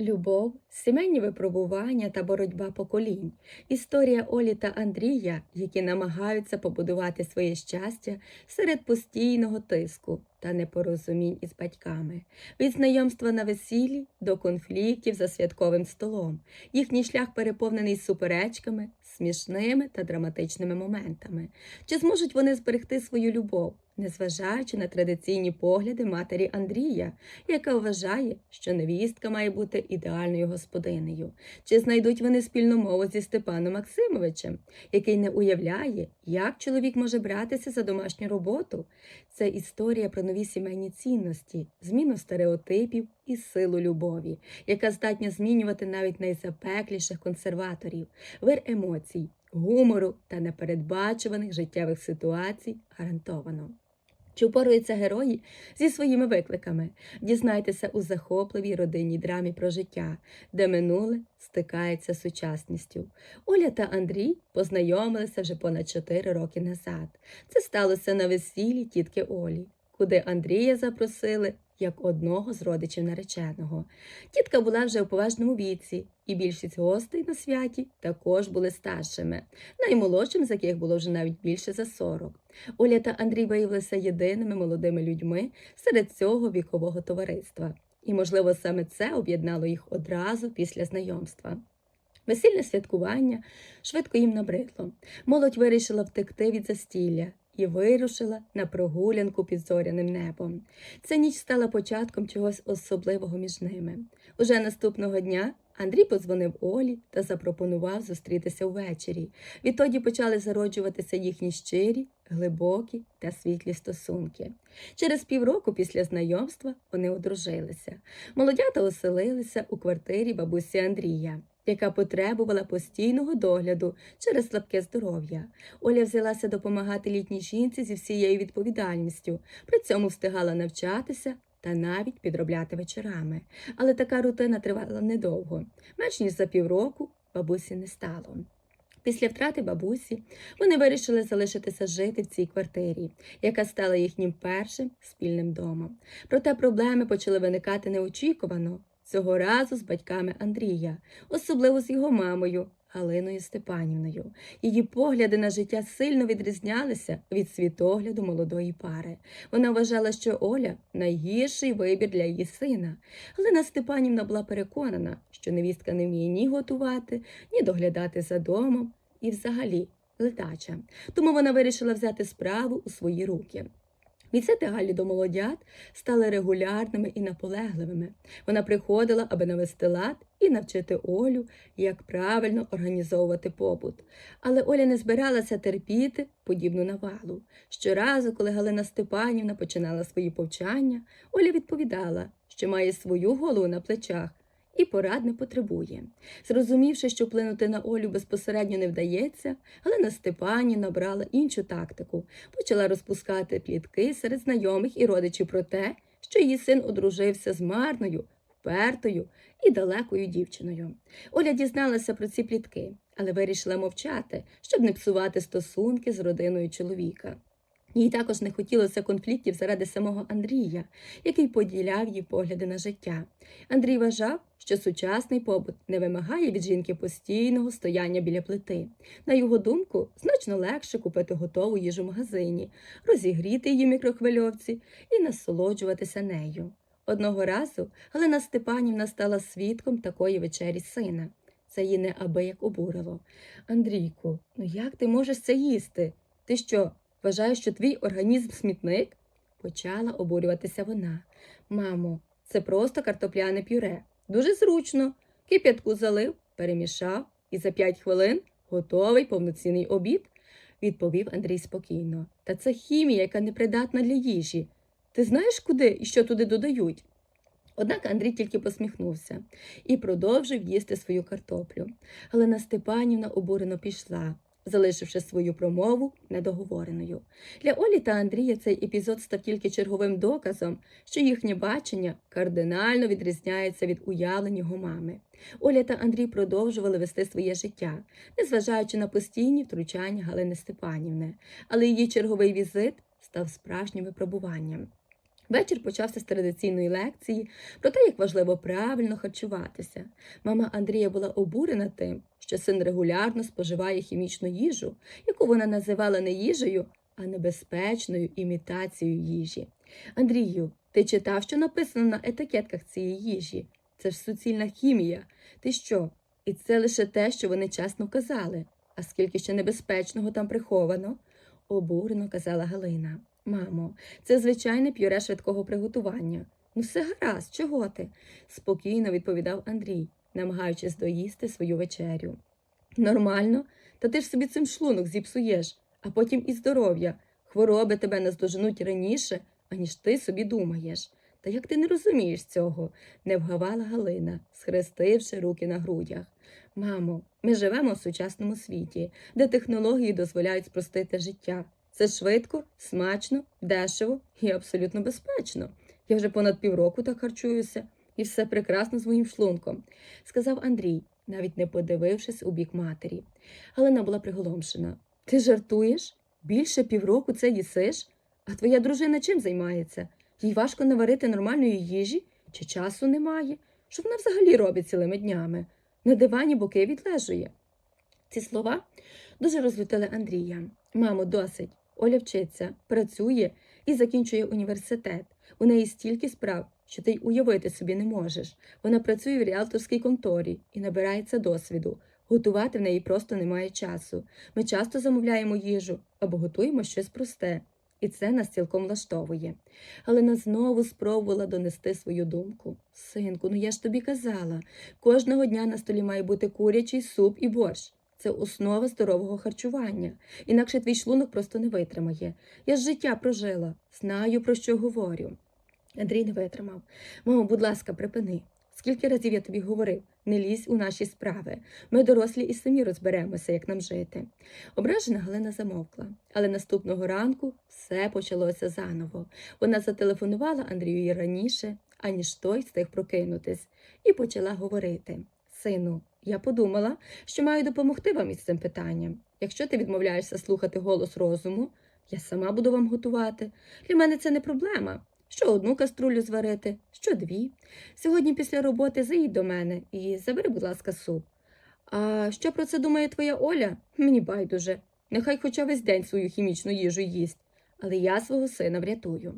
Любов, сімейні випробування та боротьба поколінь. Історія Олі та Андрія, які намагаються побудувати своє щастя серед постійного тиску та непорозумінь із батьками, від знайомства на весіллі до конфліктів за святковим столом. Їхній шлях переповнений суперечками, смішними та драматичними моментами. Чи зможуть вони зберегти свою любов, незважаючи на традиційні погляди матері Андрія, яка вважає, що невістка має бути ідеальною господинею. Чи знайдуть вони спільну мову зі Степаном Максимовичем, який не уявляє, як чоловік може братися за домашню роботу? Це історія про нові сімейні цінності, зміну стереотипів і силу любові, яка здатна змінювати навіть найзапекліших консерваторів, вир емоцій, гумору та непередбачуваних життєвих ситуацій гарантовано. Чи впораються герої зі своїми викликами? Дізнайтеся у захопливій родинній драмі про життя, де минуле стикається з сучасністю. Оля та Андрій познайомилися вже понад 4 роки назад. Це сталося на весіллі тітки Олі, куди Андрія запросили як одного з родичів нареченого. Тітка була вже у поважному віці, і більшість гостей на святі також були старшими, наймолодшим з яких було вже навіть більше за 40. Оля та Андрій виявилися єдиними молодими людьми серед цього вікового товариства. І, можливо, саме це об'єднало їх одразу після знайомства. Весільне святкування швидко їм набридло. Молодь вирішила втекти від застілля і вирушила на прогулянку під зоряним небом. Ця ніч стала початком чогось особливого між ними. Уже наступного дня Андрій подзвонив Олі та запропонував зустрітися ввечері. Відтоді почали зароджуватися їхні щирі, глибокі та світлі стосунки. Через півроку після знайомства вони одружилися. Молодята оселилися у квартирі бабусі Андрія. Яка потребувала постійного догляду через слабке здоров'я. Оля взялася допомагати літній жінці зі всією відповідальністю, при цьому встигала навчатися та навіть підробляти вечорами. Але така рутина тривала недовго. Менш ніж за півроку бабусі не стало. Після втрати бабусі вони вирішили залишитися жити в цій квартирі, яка стала їхнім першим спільним домом. Проте проблеми почали виникати неочікувано. Цього разу з батьками Андрія, особливо з його мамою Галиною Степанівною. Її погляди на життя сильно відрізнялися від світогляду молодої пари. Вона вважала, що Оля найгірший вибір для її сина. Галина Степанівна була переконана, що невістка не вміє ні готувати, ні доглядати за домом і взагалі летача. Тому вона вирішила взяти справу у свої руки. Візити Галі до молодят стали регулярними і наполегливими. Вона приходила, аби навести лад і навчити Олю, як правильно організовувати побут. Але Оля не збиралася терпіти подібну навалу. Щоразу, коли Галина Степанівна починала свої повчання, Оля відповідала, що має свою голову на плечах і порад не потребує. Зрозумівши, що вплинути на Олю безпосередньо не вдається, Галина Степанівна брала іншу тактику, почала розпускати плітки серед знайомих і родичів про те, що її син одружився з марною, впертою і далекою дівчиною. Оля дізналася про ці плітки, але вирішила мовчати, щоб не псувати стосунки з родиною чоловіка. Їй також не хотілося конфліктів заради самого Андрія, який поділяв її погляди на життя. Андрій вважав, що сучасний побут не вимагає від жінки постійного стояння біля плити. На його думку, значно легше купити готову їжу в магазині, розігріти її мікрохвильовці і насолоджуватися нею. Одного разу Галина Степанівна стала свідком такої вечері сина. Це її неабияк обурило. Андрійку, ну як ти можеш це їсти? Ти що? Вважаєш, що твій організм смітник? Почала обурюватися вона. Мамо, це просто картопляне пюре. Дуже зручно. Кип'ятку залив, перемішав і за п'ять хвилин готовий повноцінний обід, відповів Андрій спокійно. Та це хімія, яка непридатна для їжі. Ти знаєш, куди і що туди додають? Однак Андрій тільки посміхнувся і продовжив їсти свою картоплю. Галина Степанівна обурено пішла залишивши свою промову недоговореною. Для Олі та Андрія цей епізод став тільки черговим доказом, що їхнє бачення кардинально відрізняється від уявлень його мами. Оля та Андрій продовжували вести своє життя, незважаючи на постійні втручання Галини Степанівни, але її черговий візит став справжнім випробуванням. Вечір почався з традиційної лекції про те, як важливо правильно харчуватися. Мама Андрія була обурена тим, що син регулярно споживає хімічну їжу, яку вона називала не їжею, а небезпечною імітацією їжі. Андрію, ти читав, що написано на етикетках цієї їжі? Це ж суцільна хімія. Ти що? І це лише те, що вони чесно казали. А скільки ще небезпечного там приховано? обурено казала Галина. Мамо, це звичайне пюре швидкого приготування. Ну, все гаразд, чого ти? спокійно відповідав Андрій, намагаючись доїсти свою вечерю. Нормально, та ти ж собі цим шлунок зіпсуєш, а потім і здоров'я. Хвороби тебе наздоженуть раніше, аніж ти собі думаєш. Та як ти не розумієш цього? не вгавала Галина, схрестивши руки на грудях. Мамо, ми живемо в сучасному світі, де технології дозволяють спростити життя. Це швидко, смачно, дешево і абсолютно безпечно. Я вже понад півроку так харчуюся, і все прекрасно з моїм шлунком, сказав Андрій, навіть не подивившись у бік матері. Галина була приголомшена. Ти жартуєш? Більше півроку це їсиш? А твоя дружина чим займається? Їй важко наварити нормальної їжі, чи часу немає? Що вона взагалі робить цілими днями? На дивані боки відлежує. Ці слова дуже розлютили Андрія. Мамо, досить. Оля вчиться, працює і закінчує університет. У неї стільки справ, що ти й уявити собі не можеш. Вона працює в ріалторській конторі і набирається досвіду. Готувати в неї просто немає часу. Ми часто замовляємо їжу або готуємо щось просте, і це нас цілком влаштовує. Галина знову спробувала донести свою думку. Синку, ну я ж тобі казала, кожного дня на столі має бути курячий суп і борщ. Це основа здорового харчування. Інакше твій шлунок просто не витримає. Я ж життя прожила, знаю, про що говорю. Андрій не витримав. Мамо, будь ласка, припини. Скільки разів я тобі говорив, не лізь у наші справи. Ми дорослі і самі розберемося, як нам жити. Ображена Галина замовкла, але наступного ранку все почалося заново. Вона зателефонувала Андрію раніше, аніж той встиг прокинутись, і почала говорити: Сину, я подумала, що маю допомогти вам із цим питанням. Якщо ти відмовляєшся слухати голос розуму, я сама буду вам готувати. Для мене це не проблема. Що одну каструлю зварити, що дві. Сьогодні після роботи заїдь до мене і забери, будь ласка, суп. А що про це думає твоя Оля? Мені байдуже. Нехай хоча весь день свою хімічну їжу їсть, але я свого сина врятую.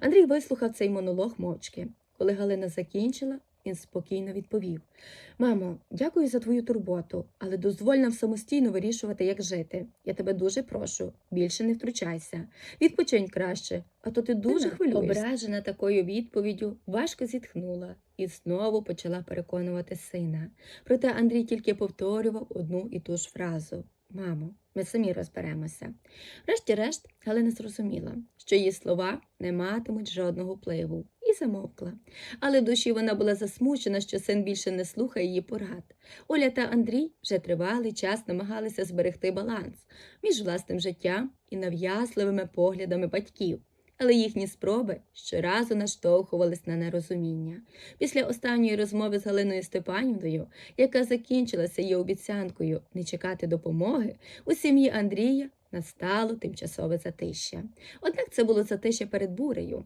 Андрій вислухав цей монолог мовчки. Коли Галина закінчила, він спокійно відповів Мамо, дякую за твою турботу, але дозволь нам самостійно вирішувати, як жити. Я тебе дуже прошу, більше не втручайся. Відпочинь краще, а то ти дуже хвилюєшся. Ображена такою відповіддю, важко зітхнула і знову почала переконувати сина. Проте Андрій тільки повторював одну і ту ж фразу Мамо, ми самі розберемося. Врешті-решт, Галина зрозуміла, що її слова не матимуть жодного впливу, і замовкла. Але в душі вона була засмучена, що син більше не слухає її порад. Оля та Андрій вже тривалий час намагалися зберегти баланс між власним життям і нав'язливими поглядами батьків. Але їхні спроби щоразу наштовхувались на нерозуміння. Після останньої розмови з Галиною Степанівною, яка закінчилася її обіцянкою не чекати допомоги, у сім'ї Андрія настало тимчасове затища. Однак це було затища перед бурею.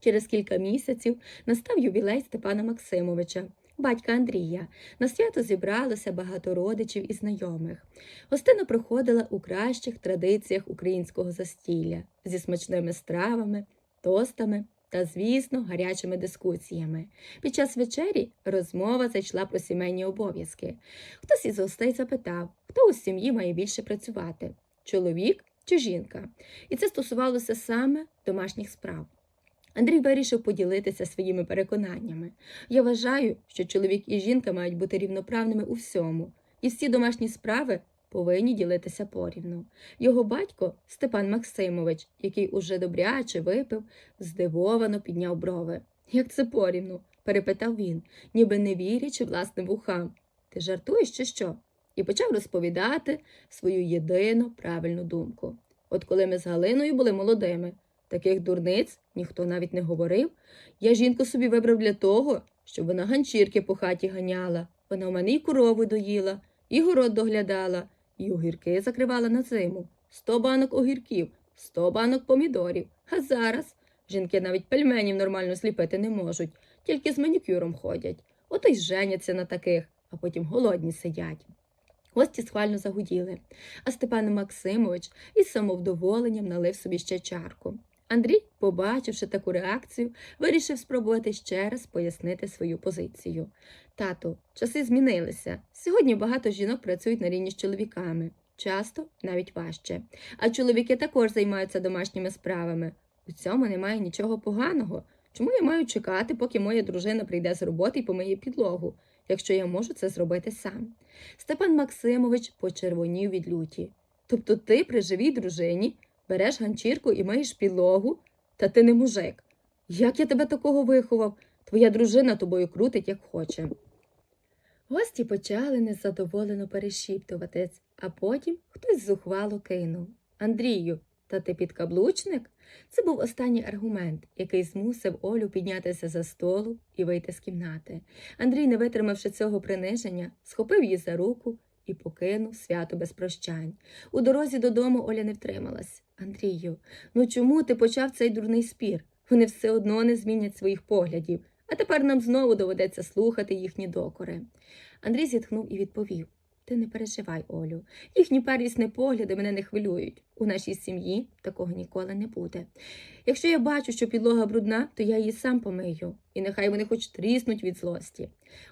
Через кілька місяців настав ювілей Степана Максимовича, батька Андрія. На свято зібралося багато родичів і знайомих. Гостина проходила у кращих традиціях українського застілля зі смачними стравами, тостами та, звісно, гарячими дискусіями. Під час вечері розмова зайшла про сімейні обов'язки. Хтось із гостей запитав, хто у сім'ї має більше працювати чоловік чи жінка. І це стосувалося саме домашніх справ. Андрій вирішив поділитися своїми переконаннями. Я вважаю, що чоловік і жінка мають бути рівноправними у всьому, і всі домашні справи повинні ділитися порівну. Його батько Степан Максимович, який уже добряче випив, здивовано підняв брови. Як це порівну? перепитав він, ніби не вірячи власним вухам. Ти жартуєш чи що? І почав розповідати свою єдину правильну думку. От коли ми з Галиною були молодими, таких дурниць ніхто навіть не говорив. Я жінку собі вибрав для того, щоб вона ганчірки по хаті ганяла. Вона в мене і корову доїла, і город доглядала, і огірки закривала на зиму. Сто банок огірків, сто банок помідорів. А зараз Жінки навіть пельменів нормально сліпити не можуть, тільки з манікюром ходять. Ото й женяться на таких, а потім голодні сидять. Гості схвально загуділи, а Степан Максимович із самовдоволенням налив собі ще чарку. Андрій, побачивши таку реакцію, вирішив спробувати ще раз пояснити свою позицію. Тату, часи змінилися. Сьогодні багато жінок працюють на рівні з чоловіками, часто навіть важче. А чоловіки також займаються домашніми справами. У цьому немає нічого поганого. Чому я маю чекати, поки моя дружина прийде з роботи і помиє підлогу, якщо я можу це зробити сам? Степан Максимович почервонів від люті. Тобто ти при живій дружині береш ганчірку і миєш підлогу, та ти не мужик. Як я тебе такого виховав? Твоя дружина тобою крутить, як хоче. Гості почали незадоволено перешіптуватись, а потім хтось зухвало кинув. Андрію, та ти підкаблучник? Це був останній аргумент, який змусив Олю піднятися за столу і вийти з кімнати. Андрій, не витримавши цього приниження, схопив її за руку і покинув свято без прощань. У дорозі додому Оля не втрималась. Андрію, ну чому ти почав цей дурний спір? Вони все одно не змінять своїх поглядів, а тепер нам знову доведеться слухати їхні докори. Андрій зітхнув і відповів Ти не переживай, Олю. Їхні первісні погляди мене не хвилюють. У нашій сім'ї такого ніколи не буде. Якщо я бачу, що підлога брудна, то я її сам помию, і нехай вони хоч тріснуть від злості.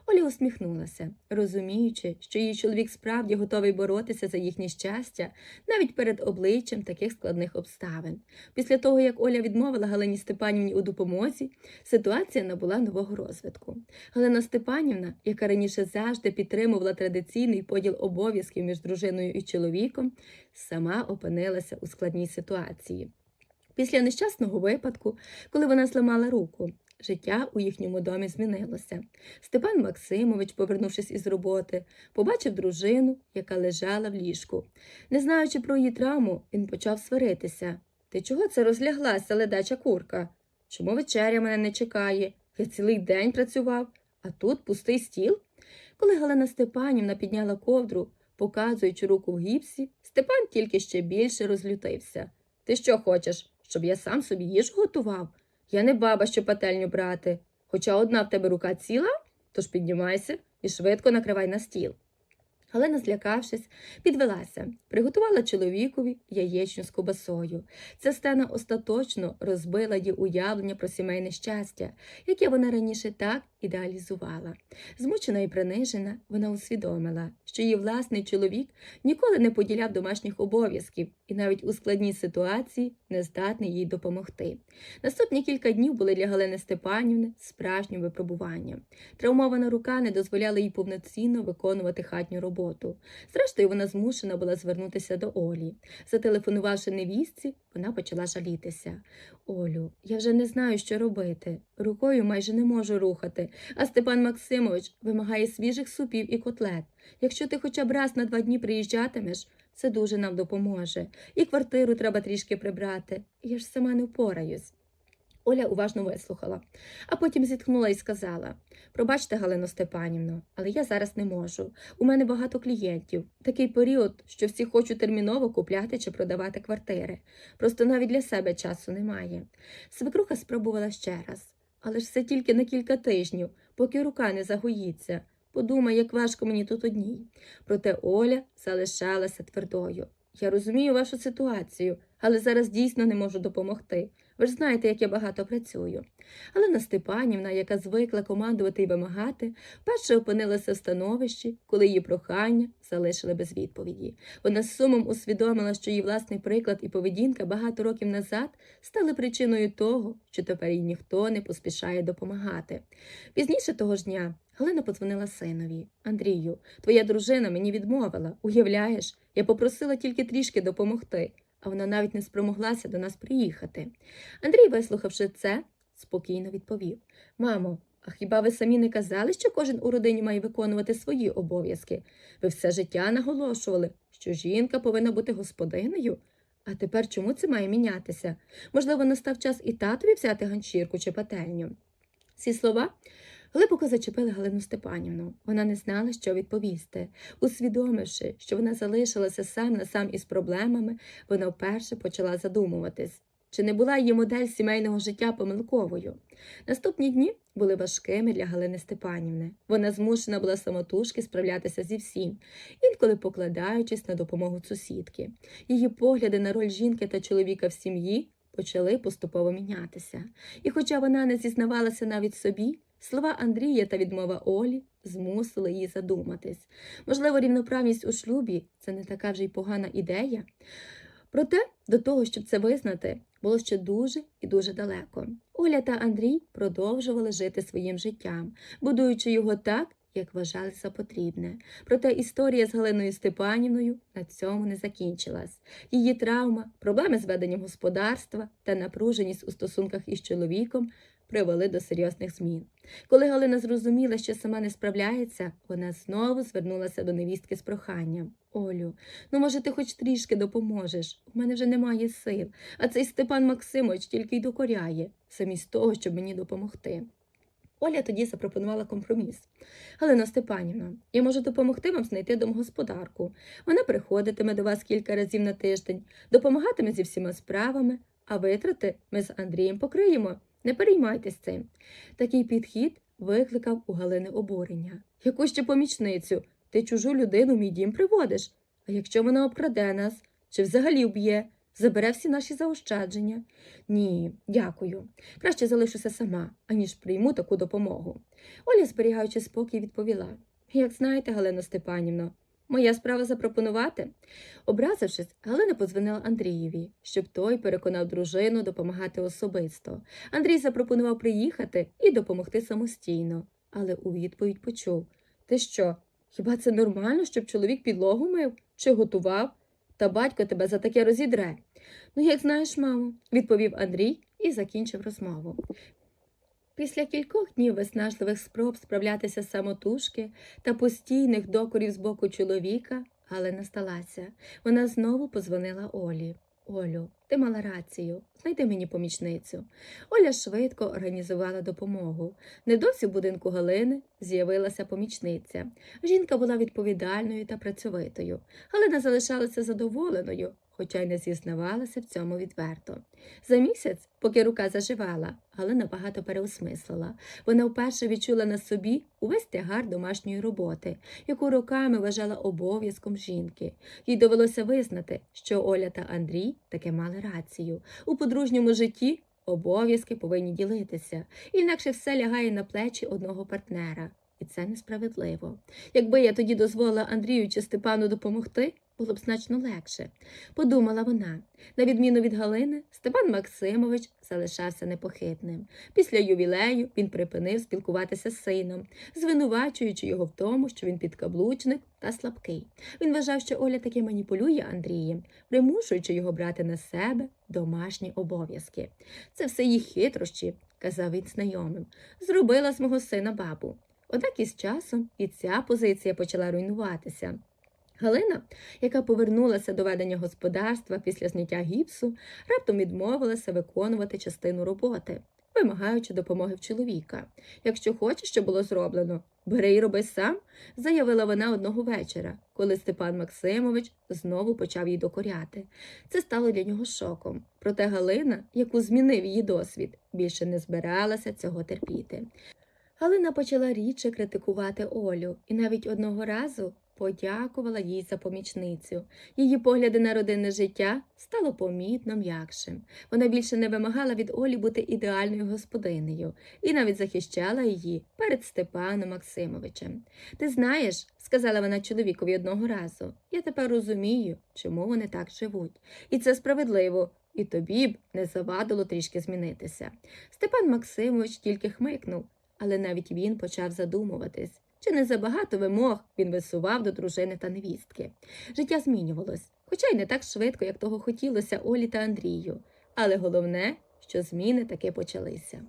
Оля усміхнулася, розуміючи, що її чоловік справді готовий боротися за їхнє щастя навіть перед обличчям таких складних обставин. Після того, як Оля відмовила Галині Степанівні у допомозі, ситуація набула нового розвитку. Галина Степанівна, яка раніше завжди підтримувала традиційний поділ обов'язків між дружиною і чоловіком, сама опинилася у складній ситуації. Після нещасного випадку, коли вона зламала руку, життя у їхньому домі змінилося. Степан Максимович, повернувшись із роботи, побачив дружину, яка лежала в ліжку. Не знаючи про її травму, він почав сваритися. Ти чого це розляглася, ледача курка? Чому вечеря мене не чекає? Я цілий день працював, а тут пустий стіл. Коли Галина Степанівна підняла ковдру, показуючи руку в гіпсі, Степан тільки ще більше розлютився. Ти що хочеш, щоб я сам собі їжу готував? Я не баба, що пательню брати. Хоча одна в тебе рука ціла, тож піднімайся і швидко накривай на стіл. Галина, злякавшись, підвелася, приготувала чоловікові яєчню з кобасою. Ця сцена остаточно розбила її уявлення про сімейне щастя, яке вона раніше так ідеалізувала. Змучена і принижена, вона усвідомила, що її власний чоловік ніколи не поділяв домашніх обов'язків і навіть у складній ситуації не здатний їй допомогти. Наступні кілька днів були для Галини Степанівни справжнім випробуванням. Травмована рука не дозволяла їй повноцінно виконувати хатню роботу. Зрештою, вона змушена була звернутися до Олі. Зателефонувавши невістці, вона почала жалітися. Олю, я вже не знаю, що робити. Рукою майже не можу рухати, а Степан Максимович вимагає свіжих супів і котлет. Якщо ти хоча б раз на два дні приїжджатимеш, це дуже нам допоможе. І квартиру треба трішки прибрати. Я ж сама не впораюсь. Оля уважно вислухала, а потім зітхнула і сказала Пробачте, Галино Степанівно, але я зараз не можу. У мене багато клієнтів. Такий період, що всі хочуть терміново купляти чи продавати квартири. Просто навіть для себе часу немає. Свекруха спробувала ще раз, але ж це тільки на кілька тижнів, поки рука не загоїться. Подумай, як важко мені тут одній. Проте Оля залишалася твердою. Я розумію вашу ситуацію, але зараз дійсно не можу допомогти. Ви ж знаєте, як я багато працюю. Галина Степанівна, яка звикла командувати і вимагати, перше опинилася в становищі, коли її прохання залишили без відповіді. Вона з сумом усвідомила, що її власний приклад і поведінка багато років назад стали причиною того, що тепер їй ніхто не поспішає допомагати. Пізніше того ж дня Галина подзвонила синові. Андрію, твоя дружина мені відмовила. Уявляєш, я попросила тільки трішки допомогти, а вона навіть не спромоглася до нас приїхати. Андрій, вислухавши це, спокійно відповів Мамо, а хіба ви самі не казали, що кожен у родині має виконувати свої обов'язки? Ви все життя наголошували, що жінка повинна бути господинею. А тепер чому це має мінятися? Можливо, настав час і татові взяти ганчірку чи пательню. Ці слова глибоко зачепили Галину Степанівну. Вона не знала, що відповісти. Усвідомивши, що вона залишилася сам на сам із проблемами, вона вперше почала задумуватись. чи не була її модель сімейного життя помилковою. Наступні дні були важкими для Галини Степанівни. Вона змушена була самотужки справлятися зі всім, інколи покладаючись на допомогу сусідки. Її погляди на роль жінки та чоловіка в сім'ї почали поступово мінятися. І хоча вона не зізнавалася навіть собі, слова Андрія та відмова Олі змусили її задуматись. Можливо, рівноправність у шлюбі це не така вже й погана ідея. Проте до того, щоб це визнати, було ще дуже і дуже далеко. Оля та Андрій продовжували жити своїм життям, будуючи його так, як вважали за потрібне. Проте історія з Галиною Степанівною на цьому не закінчилась. Її травма, проблеми з веденням господарства та напруженість у стосунках із чоловіком привели до серйозних змін. Коли Галина зрозуміла, що сама не справляється, вона знову звернулася до невістки з проханням. Олю, ну може ти хоч трішки допоможеш? У мене вже немає сил, а цей Степан Максимович тільки й докоряє, замість того, щоб мені допомогти. Оля тоді запропонувала компроміс. Галина Степанівна, я можу допомогти вам знайти домогосподарку. Вона приходитиме до вас кілька разів на тиждень, допомагатиме зі всіма справами, а витрати ми з Андрієм покриємо. Не переймайтесь цим. Такий підхід викликав у Галини обурення. Яку ще помічницю? Ти чужу людину в мій дім приводиш. А якщо вона обкраде нас, чи взагалі вб'є, забере всі наші заощадження? Ні, дякую. Краще залишуся сама, аніж прийму таку допомогу. Оля, зберігаючи спокій, відповіла Як знаєте, Галино Степанівно, моя справа запропонувати. Образившись, Галина подзвонила Андрієві, щоб той переконав дружину допомагати особисто. Андрій запропонував приїхати і допомогти самостійно, але у відповідь почув Ти що? Хіба це нормально, щоб чоловік підлогу мив чи готував? Та батько тебе за таке розідре. Ну, як знаєш, мамо, відповів Андрій і закінчив розмову. Після кількох днів виснажливих спроб справлятися самотужки та постійних докорів з боку чоловіка, Галина сталася. Вона знову позвонила Олі. Олю, ти мала рацію, знайди мені помічницю. Оля швидко організувала допомогу. Недовсі в будинку Галини з'явилася помічниця. Жінка була відповідальною та працьовитою. Галина залишалася задоволеною, хоча й не зізнавалася в цьому відверто. За місяць, поки рука заживала, Галина багато переосмислила. Вона вперше відчула на собі увесь тягар домашньої роботи, яку роками вважала обов'язком жінки. Їй довелося визнати, що Оля та Андрій таки мали рацію. У подружньому житті обов'язки повинні ділитися, інакше все лягає на плечі одного партнера. І це несправедливо. Якби я тоді дозволила Андрію чи Степану допомогти, було б значно легше. Подумала вона. На відміну від Галини, Степан Максимович залишався непохитним. Після ювілею він припинив спілкуватися з сином, звинувачуючи його в тому, що він підкаблучник та слабкий. Він вважав, що Оля таки маніпулює Андрієм, примушуючи його брати на себе домашні обов'язки. Це все їх хитрощі, казав він знайомим. Зробила з мого сина бабу. Однак із часом і ця позиція почала руйнуватися. Галина, яка повернулася до ведення господарства після зняття гіпсу, раптом відмовилася виконувати частину роботи, вимагаючи допомоги в чоловіка. Якщо хочеш, що було зроблено, бери і роби сам, заявила вона одного вечора, коли Степан Максимович знову почав їй докоряти. Це стало для нього шоком. Проте Галина, яку змінив її досвід, більше не збиралася цього терпіти. Галина почала рідше критикувати Олю і навіть одного разу подякувала їй за помічницю. Її погляди на родинне життя стало помітно м'якшим. Вона більше не вимагала від Олі бути ідеальною господинею і навіть захищала її перед Степаном Максимовичем. Ти знаєш, сказала вона чоловікові одного разу, я тепер розумію, чому вони так живуть. І це справедливо. І тобі б не завадило трішки змінитися. Степан Максимович тільки хмикнув, але навіть він почав задумуватись, чи не забагато вимог він висував до дружини та невістки. Життя змінювалось, хоча й не так швидко, як того хотілося Олі та Андрію. Але головне, що зміни таки почалися.